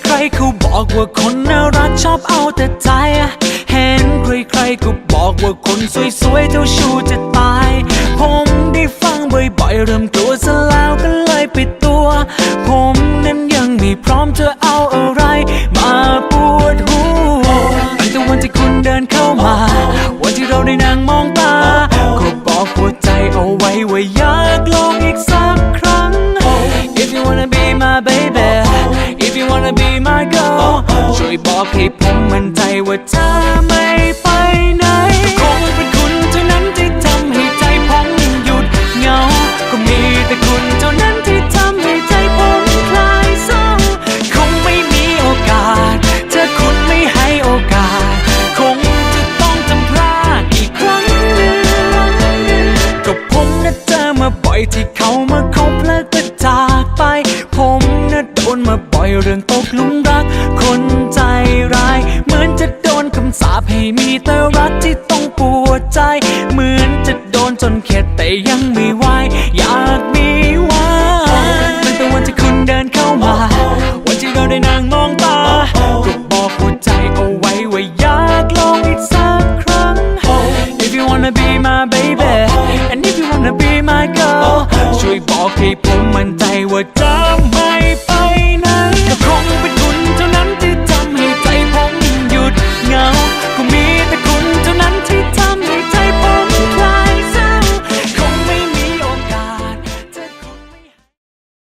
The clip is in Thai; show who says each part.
Speaker 1: ใครๆเขาบอกว่าคนน่ารักชอบเอาแต่ใจ เห็นใครๆก็บอกว่าคนสวยๆเจ้าชู้จะตาย ผมได้ฟังบ่อยๆเริ่มกลัวซะแล้วก็เลยปิดตัว ผมนั้นยังไม่พร้อมจะเอาอะไร มาปวดหัวแต่วันที่คุณเดิน wanna be my girl ช่วยบอกให้ผมมั่นใจว่าเธอไม่ไป อยเรื่องตกหลุมรัก คนใจร้าย เหมือนจะโดนคำสาปให้มีแต่รักที่ต้องปวดใจ เหมือนจะโดนจนเข็ดแต่ยังไม่ไหวอยากมีวันตั้งแต่วันที่คุณเดินเข้ามา วันที่เราได้นั่งมองตาก็บอกหัวใจเอาไว้ว่าอยากลองอีกสักครั้ง If you wanna be my baby and if you wanna be my girl ช่วยบอกให้ผมมั่นใจว่าจะ